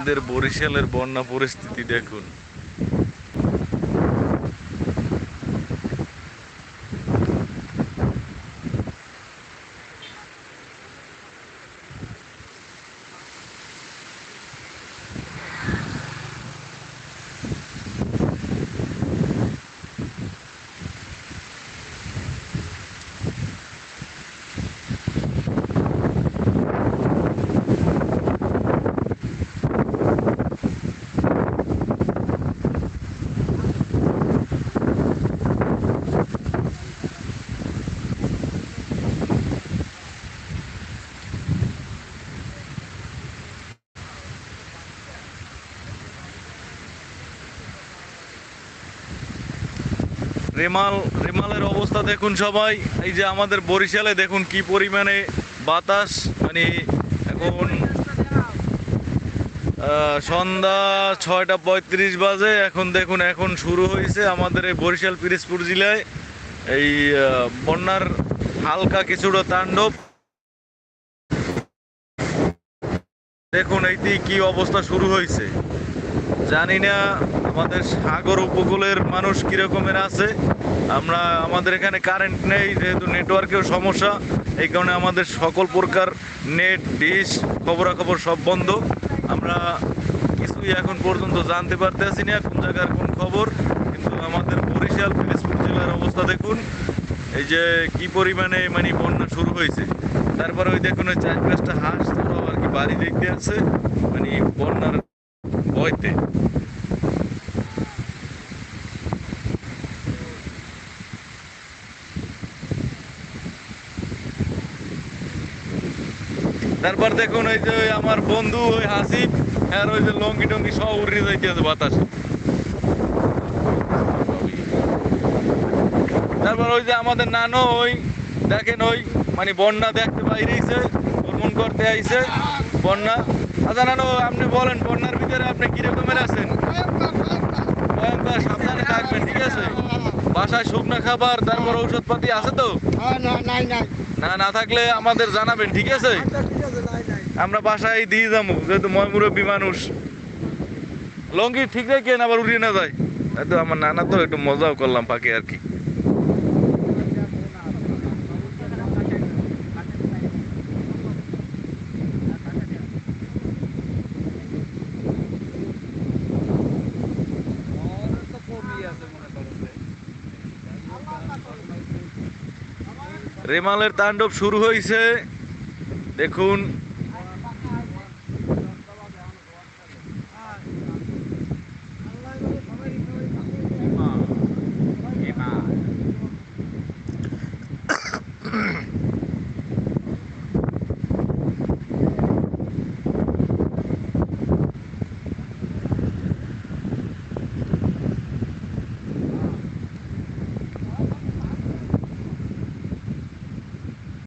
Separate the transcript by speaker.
Speaker 1: আমাদের বরিশালের বন্যা পরিস্থিতি দেখুন। রেমাল, রেমালের অবস্থা দেখুন সবাই। এই যে আমাদের বরিশালে দেখুন কি পরিমাণে বাতাস। মানে এখন সন্ধ্যা ছয়টা পঁয়ত্রিশ বাজে। এখন দেখুন, এখন শুরু হয়েছে আমাদের এই বরিশাল পিরিজপুর জেলায়। এই বন্যার হালকা কিছুটা তাণ্ডব। দেখুন, এইটি কি অবস্থা শুরু হয়েছে। জানি না আমাদের সাগর উপকূলের মানুষ কি রকমের আছে। আমরা, আমাদের এখানে কারেন্ট নেই, যেহেতু নেটওয়ার্কের সমস্যা, এই কারণে আমাদের সকল প্রকার নেট ডিশ খবরাখবর সব বন্ধ। আমরা কিছুই এখন পর্যন্ত জানতে পারতেছি না কোন জায়গার কোন খবর, কিন্তু আমাদের বরিশাল পিরিজপুর জেলার অবস্থা দেখুন, এই যে কি পরিমাণে মানে বন্যা শুরু হয়েছে। তারপরে ওই দেখুন ওই চার পাঁচটা হাঁস তো আর কি বাড়ি দেখতে আছে মানে বন্যার ভয়তে তারপর দেখুন ওই যে আমার বন্ধু, ওই হাসিফ, আর ওই যে লঙ্গি টঙ্গি সব উড়ে যাইতেছে বাতাসে। তারপর ওই যে আমাদের নানো, ওই দেখেন ওই মানে বন্যা দেখতে বাইরেছে ভ্রমণ করতে আইছে, বন্যা। আচ্ছা নানো আপনি বলেন বন্যার ভিতরে আপনি কিরকমের আছেন? সাবধানে থাকবেন ঠিক আছে? বাসায় শুকনো খাবার তারপর ঔষধপাতি আছে তো?
Speaker 2: না
Speaker 1: না থাকলে আমাদের জানাবেন ঠিক আছে?
Speaker 2: আচ্ছা,
Speaker 1: আমরা বাসায় দিয়ে যাব যেহেতু ময়মুরব্বী মানুষ। লঙ্গি ঠিক রেখে আবার উড়িয়ে না যায়। তো আমার নানা তো একটু মজাও করলাম পাকে আর কি। রেমালের তাণ্ডব শুরু হয়েছে। দেখুন